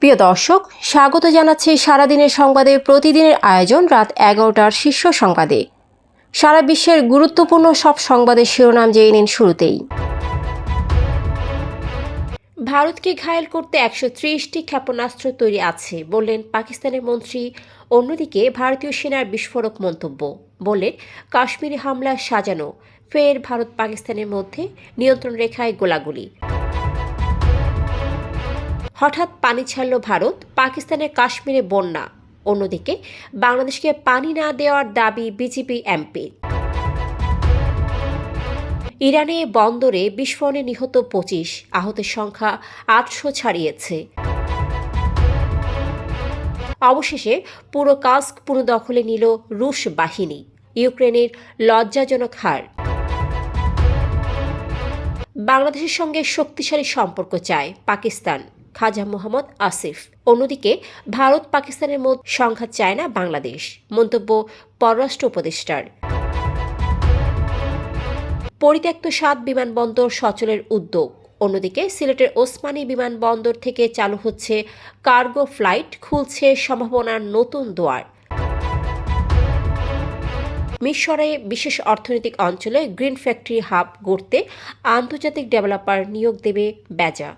প্রিয় দর্শক, স্বাগত জানাচ্ছি সারাদিনের সংবাদে। প্রতিদিনের আয়োজন রাত এগারোটার শীর্ষ সংবাদে। সারা বিশ্বের গুরুত্বপূর্ণ সব সংবাদের শিরোনাম জেনে নিন শুরুতেই। ভারতকে ঘায়েল করতে একশো ত্রিশটি ক্ষেপণাস্ত্র তৈরি আছে, বললেন পাকিস্তানের মন্ত্রী। অন্যদিকে, ভারতীয় সেনার বিস্ফোরক মন্তব্য, বললেন, কাশ্মীরি হামলা সাজানো, ফের ভারত পাকিস্তানের মধ্যে নিয়ন্ত্রণ রেখায় গোলাগুলি। হঠাৎ পানি ছাড়ল ভারত পাকিস্তানের কাশ্মীরে বন্যা। অন্যদিকে বাংলাদেশকে পানি না দেওয়ার দাবি বিজেপি এমপি। ইরানে বন্দরে বিস্ফোরণে নিহত পঁচিশ, আহতের সংখ্যা আটশো ছাড়িয়েছে। অবশেষে পুরো কাস্ক পুনঃদখলে নিল রুশ বাহিনী, ইউক্রেনের লজ্জাজনক হার। বাংলাদেশের সঙ্গে শক্তিশালী সম্পর্ক চায় পাকিস্তান। খাজা মোহাম্মদ আসিফ। অন্যদিকে ভারত, পাকিস্তানের মধ্যে সংঘাত চায় না বাংলাদেশ, মন্তব্য পররাষ্ট্র উপদেষ্টার। পরিত্যক্ত সাত বিমানবন্দর সচলের উদ্যোগ। অন্যদিকে সিলেটের ওসমানী বিমানবন্দর থেকে চালু হচ্ছে কার্গো ফ্লাইট, খুলছে সম্ভাবনার নতুন দুয়ার। মিশরে বিশেষ অর্থনৈতিক অঞ্চলে গ্রিন ফ্যাক্টরি হাব গড়তে আন্তর্জাতিক ডেভেলপার নিয়োগ দেবে বেজা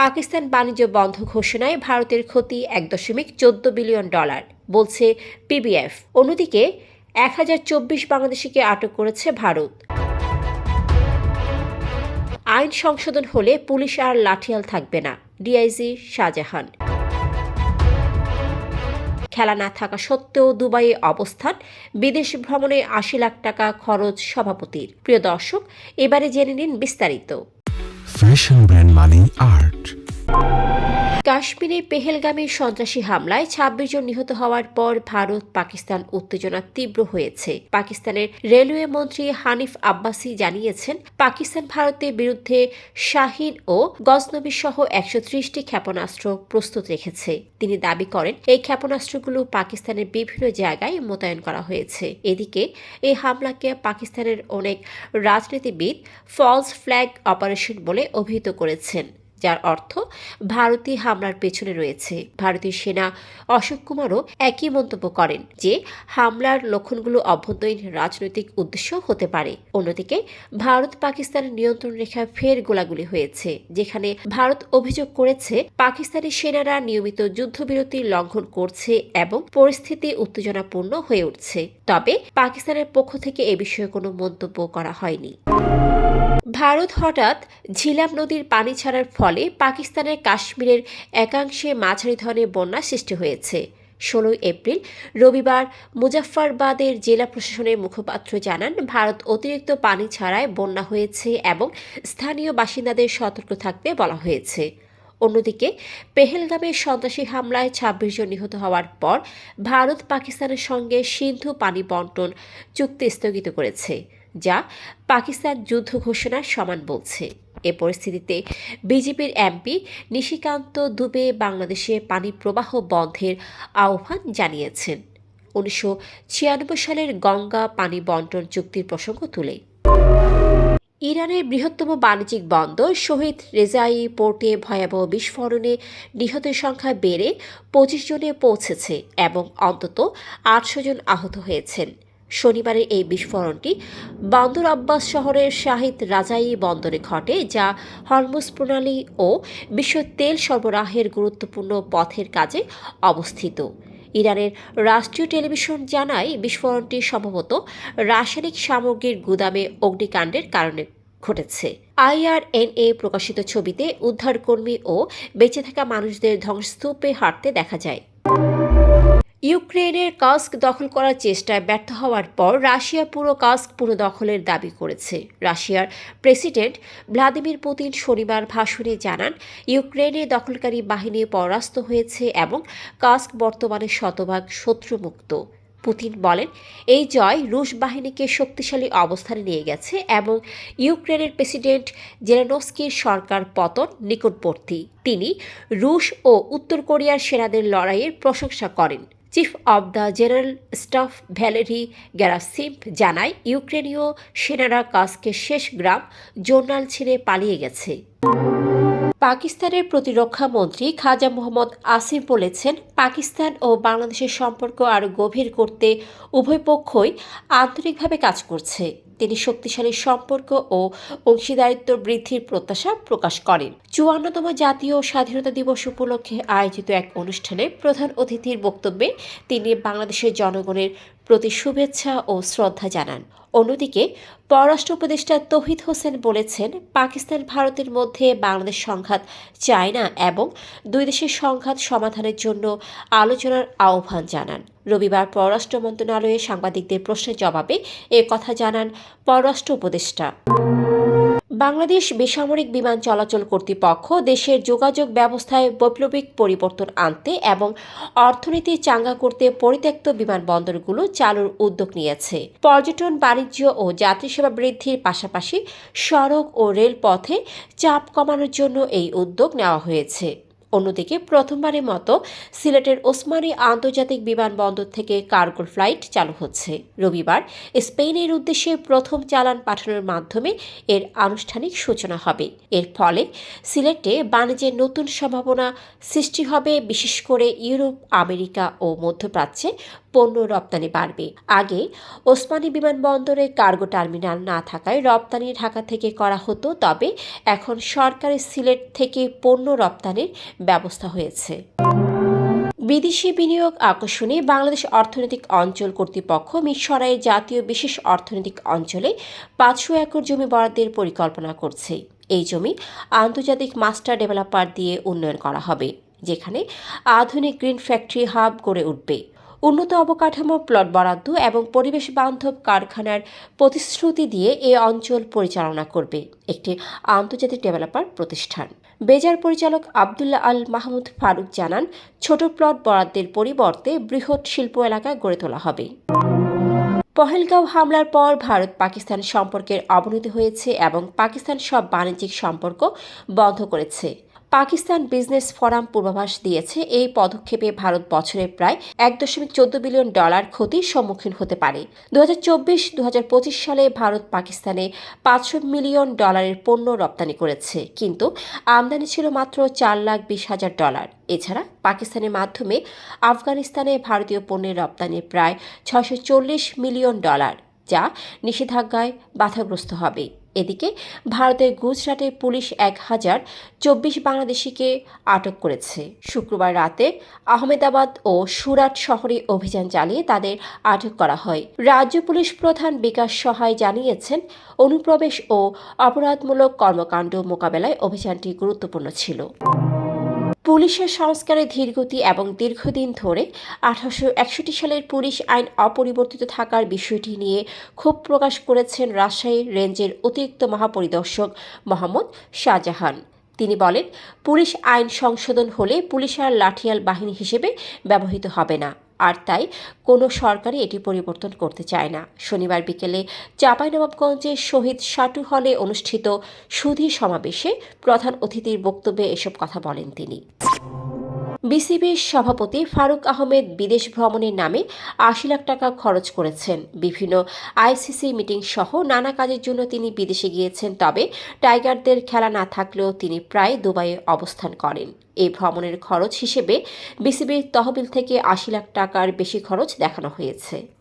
পাকিস্তান বাণিজ্য বন্ধ ঘোষণায় ভারতের ক্ষতি এক দশমিক চোদ্দ বিলিয়ন ডলার, বলছে পিবিএফ। অন্যদিকে, এক হাজার চব্বিশ বাংলাদেশিকে আটক করেছে ভারত। আইন সংশোধন হলে পুলিশ আর লাঠিয়াল থাকবে না, ডিআইজি শাহজাহান। খেলা না থাকা সত্ত্বেও দুবাইয়ে অবস্থান, বিদেশ ভ্রমণে আশি লাখ টাকা খরচ সভাপতির। প্রিয় দর্শক, এবারে জেনে নিন বিস্তারিত। ফ্যাশন ব্র্যান্ড মানে আর্ট কাশ্মীরে পেহেলগামী সন্ত্রাসী হামলায় ছাব্বিশ জন নিহত হওয়ার পর ভারত পাকিস্তান উত্তেজনা তীব্র হয়েছে। পাকিস্তানের রেলওয়ে মন্ত্রী হানিফ আব্বাসি জানিয়েছেন, পাকিস্তান ভারতের বিরুদ্ধে শাহিন ও গজনবী সহ একশো ত্রিশটি ক্ষেপণাস্ত্র প্রস্তুত রেখেছে। তিনি দাবি করেন, এই ক্ষেপণাস্ত্রগুলো পাকিস্তানের বিভিন্ন জায়গায় মোতায়েন করা হয়েছে। এদিকে, এই হামলাকে পাকিস্তানের অনেক রাজনীতিবিদ ফলস ফ্ল্যাগ অপারেশন বলে অভিহিত করেছেন। যার অর্থ ভারতীয় হামলার পেছনে রয়েছে। ভারতীয় সেনা অশোক কুমারও একই মন্তব্য করেন যে, হামলার লক্ষণগুলো অভ্যন্তরীণ রাজনৈতিক উদ্দেশ্য হতে পারে। অন্যদিকে, ভারত পাকিস্তানের নিয়ন্ত্রণ রেখায় ফের গোলাগুলি হয়েছে, যেখানে ভারত অভিযোগ করেছে পাকিস্তানি সেনারা নিয়মিত যুদ্ধবিরতি লঙ্ঘন করছে এবং পরিস্থিতি উত্তেজনাপূর্ণ হয়ে উঠছে। তবে পাকিস্তানের পক্ষ থেকে এ বিষয়ে কোনো মন্তব্য করা হয়নি। ভারত হঠাৎ ঝিলাম নদীর পানি ছাড়ার ফলে পাকিস্তানের কাশ্মীরের একাংশে মাঝারি ধরনের বন্যা সৃষ্টি হয়েছে। ষোলোই এপ্রিল, রবিবার মুজাফফরবাদের জেলা প্রশাসনের মুখপাত্র জানান, ভারত অতিরিক্ত পানি ছাড়ায় বন্যা হয়েছে এবং স্থানীয় বাসিন্দাদের সতর্ক থাকতে বলা হয়েছে। অন্যদিকে পেহেলগামের সন্ত্রাসী হামলায় ছাব্বিশ জন নিহত হওয়ার পর ভারত পাকিস্তানের সঙ্গে সিন্ধু পানি বন্টন চুক্তি স্থগিত করেছে। যা পাকিস্তান যুদ্ধ ঘোষণার সমান বলছে। এ পরিস্থিতিতে বিজেপির এমপি নিশিকান্ত দুবে বাংলাদেশে পানি প্রবাহ বন্ধের আহ্বান জানিয়েছেন। উনিশশো ছিয়ানব্বই সালের গঙ্গা পানি বন্টন চুক্তির প্রসঙ্গ তুলে। ইরানের বৃহত্তম বাণিজ্যিক বন্দর শহীদ রেজাই পোর্টে ভয়াবহ বিস্ফোরণে নিহতের সংখ্যা বেড়ে পঁচিশ জনে পৌঁছেছে এবং অন্তত আটশো জন আহত হয়েছেন। শনিবারের এই বিস্ফোরণটি বন্দর আব্বাস শহরের শাহিদ রাজাই বন্দরে ঘটে, যা হরমুজ প্রণালী ও বিশ্ব তেল সরবরাহের গুরুত্বপূর্ণ পথের কাজে অবস্থিত। ইরানের রাষ্ট্রীয় টেলিভিশন জানায়, বিস্ফোরণটি সম্ভবত রাসায়নিক সামগ্রীর গুদামে অগ্নিকাণ্ডের কারণে ঘটেছে। আইআরএনএ প্রকাশিত ছবিতে উদ্ধারকর্মী ও বেঁচে থাকা মানুষদের ধ্বংসস্তূপে হাঁটতে দেখা যায়। ইউক্রেনের কাস্ক দখল করার চেষ্টায় ব্যর্থ হওয়ার পর রাশিয়া পুরো কাস্ক পুনঃদখলের দাবি করেছে। রাশিয়ার প্রেসিডেন্ট ভ্লাদিমির পুতিন শনিবার ভাষণে জানান ইউক্রেনের দখলকারী বাহিনী পরাস্ত হয়েছে এবং কাস্ক বর্তমানে শতভাগ শত্রুমুক্ত। পুতিন বলেন, এই জয় রুশ বাহিনীকে শক্তিশালী অবস্থানে নিয়ে গেছে এবং ইউক্রেনের প্রেসিডেন্ট জেলেনস্কির সরকার পতন নিকটবর্তী। তিনি রুশ ও উত্তর কোরিয়ার সেনাদের লড়াইয়ের প্রশংসা করেন। Chief of the general staff Valery Gerasimov জানায়, ইউক্রেনীয় সেনারা কাজকে শেষ গ্রাম জোনাল ছেড়ে পালিয়ে গেছে। পাকিস্তানের প্রতিরক্ষা মন্ত্রী খাজা মোহাম্মদ আসিফ বলেছেন, পাকিস্তান ও বাংলাদেশের সম্পর্ক আরও গভীর করতে উভয় পক্ষই আন্তরিকভাবে কাজ করছে। তিনি শক্তিশালী সম্পর্ক ও অংশীদারিত্ব বৃদ্ধির প্রত্যাশা প্রকাশ করেন। চুয়ান্নতম জাতীয় স্বাধীনতা দিবস উপলক্ষে আয়োজিত এক অনুষ্ঠানে প্রধান অতিথির বক্তব্যে তিনি বাংলাদেশের জনগণের প্রতি শুভেচ্ছা ও শ্রদ্ধা জানান। অন্যদিকে, পররাষ্ট্র উপদেষ্টা তহিদ হোসেন বলেছেন, পাকিস্তান ভারতের মধ্যে বাংলাদেশ সংঘাত চায় না এবং দুই দেশের সংঘাত সমাধানের জন্য আলোচনার আহ্বান জানান। রবিবার পররাষ্ট্র মন্ত্রণালয়ে সাংবাদিকদের প্রশ্নের জবাবে এ কথা জানান পররাষ্ট্র উপদেষ্টা। বাংলাদেশ বেসামরিক বিমান চলাচল কর্তৃপক্ষ দেশের যোগাযোগ ব্যবস্থায় বৈপ্লবিক পরিবর্তন আনতে এবং অর্থনীতি চাঙ্গা করতে পরিত্যক্ত বিমানবন্দরগুলো চালুর উদ্যোগ নিয়েছে। পর্যটন, বাণিজ্য ও যাত্রী সেবা বৃদ্ধির পাশাপাশি সড়ক ও রেলপথে চাপ কমানোর জন্য এই উদ্যোগ নেওয়া হয়েছে। অন্যদিকে প্রথমবারের মতো সিলেটের ওসমানী আন্তর্জাতিক বিমানবন্দর থেকে কার্গো ফ্লাইট চালু হচ্ছে। রবিবার স্পেনের উদ্দেশ্যে প্রথম চালান পাঠানোর মাধ্যমে এর আনুষ্ঠানিক সূচনা হবে। এর ফলে সিলেটে বাণিজ্যের নতুন সম্ভাবনা সৃষ্টি হবে, বিশেষ করে ইউরোপ, আমেরিকা ও মধ্যপ্রাচ্যে পণ্য রপ্তানি বাড়বে। আগে ওসমানী বিমানবন্দরে কার্গো টার্মিনাল না থাকায় রপ্তানি ঢাকা থেকে করা হতো, তবে এখন সরকারের সিলেট থেকে পণ্য রপ্তানির ব্যবস্থা হয়েছে। বিদেশি বিনিয়োগ আকর্ষণে বাংলাদেশ অর্থনৈতিক অঞ্চল কর্তৃপক্ষ মিরসরাইয়ের জাতীয় বিশেষ অর্থনৈতিক অঞ্চলে পাঁচশো একর জমি বরাদ্দের পরিকল্পনা করছে। এই জমি আন্তর্জাতিক মাস্টার ডেভেলপার দিয়ে উন্নয়ন করা হবে, যেখানে আধুনিক গ্রিন ফ্যাক্টরি হাব গড়ে উঠবে। উন্নত অবকাঠামো প্লট বরাদ্দ এবং পরিবেশ বান্ধব কারখানার প্রতিশ্রুতি দিয়ে এ অঞ্চল পরিচালনা করবে, একটি আন্তর্জাতিক ডেভেলপার প্রতিষ্ঠান। বেজার পরিচালক আবদুল্লাহ আল মাহমুদ ফারুক জানান, ছোট প্লট বরাদ্দের পরিবর্তে বৃহৎ শিল্প এলাকা গড়ে তোলা হবে। পহেলগাঁও হামলার পর ভারত পাকিস্তান সম্পর্কের অবনতি হয়েছে এবং পাকিস্তান সব বাণিজ্যিক সম্পর্ক বন্ধ করেছে। পাকিস্তান বিজনেস ফোরাম পূর্বাভাস দিয়েছে, এই পদক্ষেপে ভারত বছরে প্রায় এক দশমিক চোদ্দ বিলিয়ন ডলার ক্ষতির সম্মুখীন হতে পারে। দু হাজার চব্বিশ দু হাজার পঁচিশ সালে ভারত পাকিস্তানে পাঁচশো মিলিয়ন ডলারের পণ্য রপ্তানি করেছে, কিন্তু আমদানি ছিল মাত্র চার লাখ বিশ হাজার ডলার। এছাড়া পাকিস্তানের মাধ্যমে আফগানিস্তানে ভারতীয় পণ্যের রপ্তানি প্রায় ছয়শো চল্লিশ মিলিয়ন ডলার, যা নিষেধাজ্ঞায় বাধাগ্রস্ত হবে। এদিকে ভারতের গুজরাটে পুলিশ এক হাজার চব্বিশ বাংলাদেশিকে আটক করেছে। শুক্রবার রাতে আহমেদাবাদ ও সুরাট শহরে অভিযান চালিয়ে তাদের আটক করা হয়। রাজ্য পুলিশ প্রধান বিকাশ সহায় জানিয়েছেন, অনুপ্রবেশ ও অপরাধমূলক কর্মকাণ্ড মোকাবেলায় অভিযানটি গুরুত্বপূর্ণ ছিল। পুলিশের সংস্কারের ধীরগতি এবং দীর্ঘদিন ধরে আঠারোশো একষট্টি সালের পুলিশ আইন অপরিবর্তিত থাকার বিষয়টি নিয়ে ক্ষোভ প্রকাশ করেছেন রাজশাহী রেঞ্জের অতিরিক্ত মহাপরিদর্শক মোহাম্মদ শাহজাহান। তিনি বলেন, পুলিশ আইন সংশোধন হলে পুলিশ আর লাঠিয়াল বাহিনী হিসেবে ব্যবহৃত হবে না। আর তাই কোনো সরকারই এটি পরিবর্তন করতে চায় না। শনিবার বিকেলে চাঁপাইনবাবগঞ্জের শহীদ সাটু হলে অনুষ্ঠিত সুধী সমাবেশে প্রধান অতিথির বক্তব্যে এসব কথা বলেন তিনি। বিসিবির সভাপতি ফারুক আহমেদ বিদেশ ভ্রমণের নামে আশি লাখ টাকা খরচ করেছেন। বিভিন্ন আইসিসি মিটিং সহ নানা কাজের জন্য তিনি বিদেশে গিয়েছেন, তবে টাইগারদের খেলা না থাকলেও তিনি প্রায় দুবাইয়ে অবস্থান করেন। এই ভ্রমণের খরচ হিসেবে বিসিবির তহবিল থেকে আশি লাখ টাকার বেশি খরচ দেখানো হয়েছে।